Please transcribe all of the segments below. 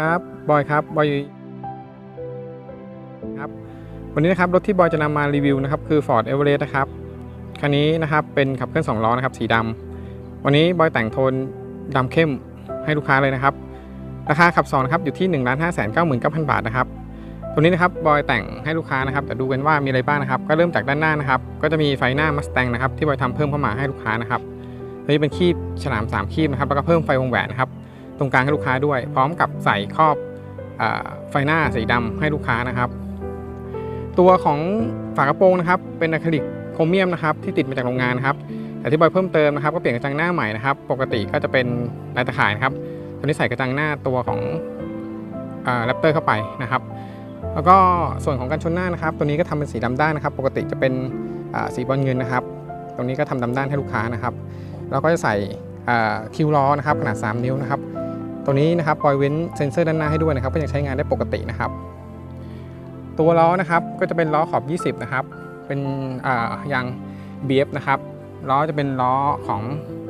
ครับบอยครับบอยครับวันนี้นะครับรถที่บอยจะนำมารีวิวนะครับคือ Ford Everest นะครับคันนี้นะครับเป็นขับเคลื่อน2ล้อนะครับสีดำวันนี้บอยแต่งโทนดำเข้มให้ลูกค้าเลยนะครับ ราคาขับ2นครับอยู่ที่1 5 9 9 9 0 0บาทนะครับตัวนี้นะครับบอยแต่งให้ลูกค้านะครับแต่ดูกันว่ามีอะไรบ้างนะครับ ก็เริ่มจากด้านหน้านะครับ ก็จะมีไฟหน้ามัสแตงนะครับที่บอยทำเพิ่มเข้ามาให้ลูกค้านะครับตัวนี้เป็นคีบฉลามสามคีบนะครับแล้วก็เพิ่มไฟวงแหวนนะครับ รงกลางให้ลูกค้าด้วย พร้อมกับใส่ครอบอไฟหน้าสีดำให้ลูกค้านะครับ ตัวของฝากระโปรงนะครับ เป็นอะคริลิกโครเมียมนะครับที่ติดมาจากโรงงานนะครับแต่ที่บอยเพิ่มเติมนะครับก็เปลี่ยนกระจังหน้าใหม่นะครับ ปกติก็จะเป็นลายตะข่ายนะครับตัวนี้ใส่กระจังหน้าตัวของแรปเตอร์เข้าไปนะครับ แล้วก็ส่วนของกันชนหน้านะครับ ตัวนี้ก็ทำเป็นสีดำด้านนะครับ ปกติจะเป็นสีบอลเงินนะครับ ตรงนี้ก็ทำดำด้านให้ลูกค้านะครับ แล้วก็จะใส่คิวล้อนะครับขนาด 3 นิ้วนะครับ ตัวนี้นะครับปล่อยเว้นเซ็นเซอร์ด้านหน้าให้ด้วยนะครับก็ยังใช้งานได้ปกตินะครับ ตัวล้อนะครับก็จะเป็นล้อขอบ 20 นะครับเป็นอ่ายาง BF นะครับล้อจะเป็นล้อของ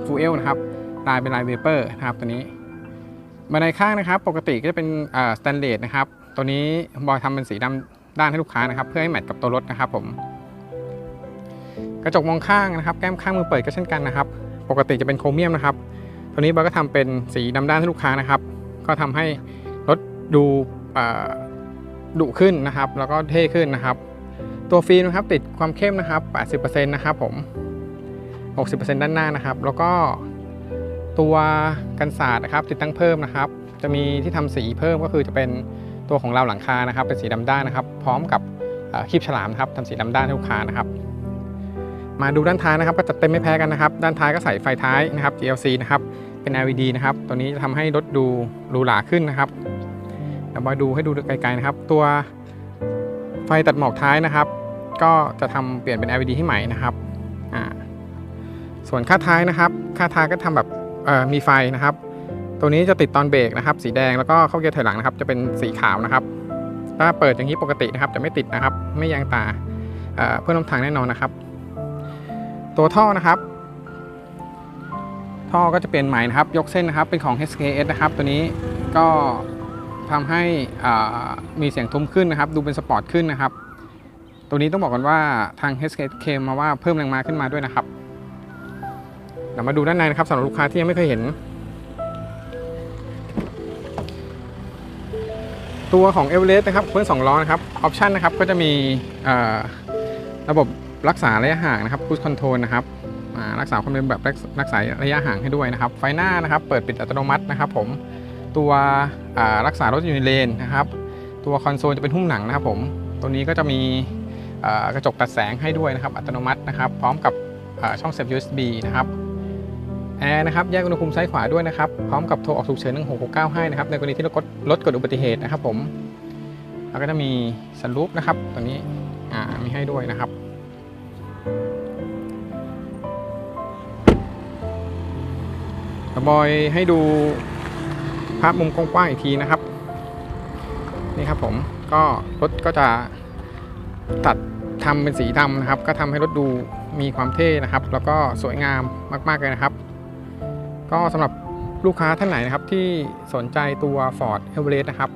ฟูเอลนะครับลายเป็นลายเวเปอร์นะครับตัวนี้บันไดข้างนะครับ ปกติก็จะเป็นสแตนเลสนะครับตัวนี้บอยทำเป็นสีดำด้านให้ลูกค้านะครับ เพื่อให้แมทกับตัวรถนะครับผม กระจกมองข้างนะครับ แก้มข้างมือเปิดก็เช่นกันนะครับ ปกติจะเป็นโครเมียมนะครับ ตัวนี้บอยก็ทำเป็นสีดำด้านให้ลูกค้านะครับ ก็ทำให้รถดูดุขึ้นนะครับ แล้วก็เท่ขึ้นนะครับ ตัวฟิล์มนะครับติดความเข้มนะครับ 80%นะครับผม 60%ด้านหน้านะครับ แล้วก็ตัวกันศาสตร์นะครับ ติดตั้งเพิ่มนะครับ จะมีที่ทำสีเพิ่มก็คือจะเป็นตัวของเราหลังคานะครับ เป็นสีดำด้านนะครับ พร้อมกับครีบฉลามนะครับทำสีดำด้านให้ลูกค้านะครับ มาดูด้านท้ายนะครับก็จัดเต็มไม่แพ้กันนะครับ ด้านท้ายก็ใส่ไฟท้ายนะครับ GLC นะครับเป็น LED นะครับตัวนี้จะทำให้รถดูหรูหราขึ้นนะครับเดี๋ยวมาดูให้ดูไกลๆนะครับ ตัวไฟตัดหมอกท้ายนะครับ ก็จะทำเปลี่ยนเป็น LED ให้ใหม่นะครับอ่าส่วนค่าท้ายนะครับ ค่าท้ายก็ทำแบบเอ่อมีไฟนะครับ ตัวนี้จะติดตอนเบรกนะครับ สีแดงแล้วก็เข้าเกียร์ถอยหลังนะครับ จะเป็นสีขาวนะครับ ถ้าเปิดอย่างนี้ปกตินะครับจะไม่ติดนะครับ ไม่ยางตาเอ่อเพื่อนร่วมทางแน่นอนนะครับ ตัวท่อนะครับ ท่อก็จะเปลี่ยนใหม่นะครับ ยกเส้นนะครับ เป็นของ HKS นะครับ ตัวนี้ก็ทำให้มีเสียงทุ้มขึ้นนะครับ ดูเป็นสปอร์ตขึ้นนะครับ ตัวนี้ต้องบอกกันว่าทาง HKS มาว่าเพิ่มแรงม้าขึ้นมาด้วยนะครับเดี๋ยวมาดูด้านในนะครับสำหรับลูกค้าที่ยังไม่เคยเห็น ตัวของ e v e r e s t นะครับเพื่อน2ล้อนะครับออปชันนะครับก็จะมีระบบ รักษาระยะห่างนะครับ cruise control นะครับรักษาความเร็วแบบรักษาระยะห่างให้ด้วยนะครับ ไฟหน้านะครับเปิดปิดอัตโนมัตินะครับ ผมตัวรักษารถอยู่ในเลนนะครับ ตัวคอนโซลจะเป็นหุ้มหนังนะครับผมตัวนี้ก็จะมีกระจกตัดแสงให้ด้วยนะครับ อัตโนมัตินะครับ พร้อมกับช่องเสียบ USB นะครับแอร์นะครับแยกอุณหภูมิซ้ายขวาด้วยนะครับ พร้อมกับโทรออกฉุกเฉิน1669ให้นะครับในกรณีที่รถกดรถเกิดอุบัติเหตุนะครับผมแล้วก็จะมีสันลูปนะครับตัวนี้มีให้ด้วยนะครับ บอยให้ดูภาพมุมกว้างๆอีกทีนะครับ นี่ครับผมก็รถก็จะตัดทำเป็นสีดำนะครับ ก็ทำให้รถดูมีความเท่นะครับ แล้วก็สวยงามมากๆเลยนะครับ ก็สำหรับลูกค้าท่านไหนนะครับที่สนใจตัว Ford Everest นะครับ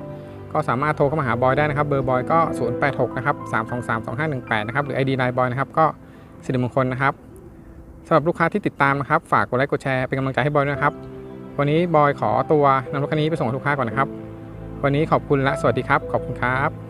ก็สามารถโทรเข้ามาหาบอยได้นะครับ เบอร์บอยก็ 086 นะครับ 323 2518 นะครับ หรือ ID ไลน์บอยนะครับก็ สิริมงคลนะครับสำหรับลูกค้าที่ติดตามนะครับ ฝากกดไลค์กดแชร์เป็นกำลังใจให้บอยด้วยนะครับ วันนี้บอยขอตัวนำรถคันนี้ไปส่งลูกค้าก่อนนะครับ วันนี้ขอบคุณและสวัสดีครับ ขอบคุณครับ